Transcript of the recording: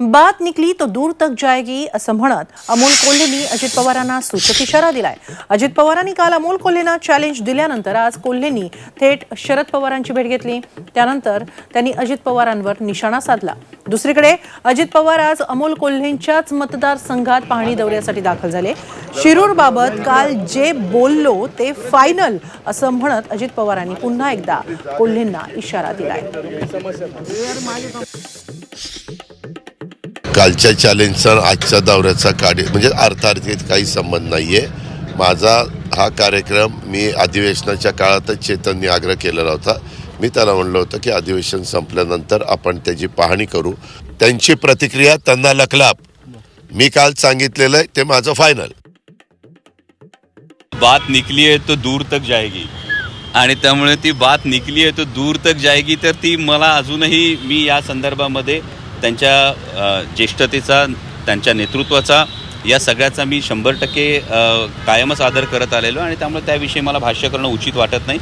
बात निकली तो दूर तक जाएगी असं म्हणत अमोल कोल्हेंनी अजित पवारांना सूचक इशारा दिलाय. अजित पवारांनी काल अमोल कोल्हेंना चॅलेंज दिल्यानंतर आज कोल्हेंनी थेट शरद पवारांची भेट घेतली. त्यानंतर त्यांनी अजित पवारांवर निशाणा साधला. दुसरीकडे अजित पवार आज अमोल कोल्हेंच्याच मतदारसंघात पाहणी दौऱ्यासाठी दाखल झाले. शिरूरबाबत काल जे बोललो ते फायनल असं म्हणत अजित पवारांनी पुन्हा एकदा कोल्हेंना इशारा दिलाय. कालच्या चॅलेंजचा आजच्या दौऱ्याचा काढी म्हणजे अर्थार्थीत काही संबंध नाही आहे माझा हा कार्यक्रम मी अधिवेशनाच्या काळातच चेतननी आग्रह केलेला होता. मी त्याला म्हणलं होतं की अधिवेशन संपल्यानंतर आपण त्याची पाहणी करू. त्यांची प्रतिक्रिया त्यांना लखलाप. मी काल सांगितलेलं आहे ते माझं फायनल बात निकली आहे तो दूर तक जाएगी आणि त्यामुळे ती बात निकली आहे तो दूर तक जाएगी तर ती मला अजूनही मी या संदर्भामध्ये त्यांच्या ज्येष्ठतेचा त्यांच्या नेतृत्वाचा या सगळ्याचा मी शंभर टक्के कायमच आदर करत आलेलो आणि त्यामुळे त्याविषयी मला भाष्य करणं उचित वाटत नाही.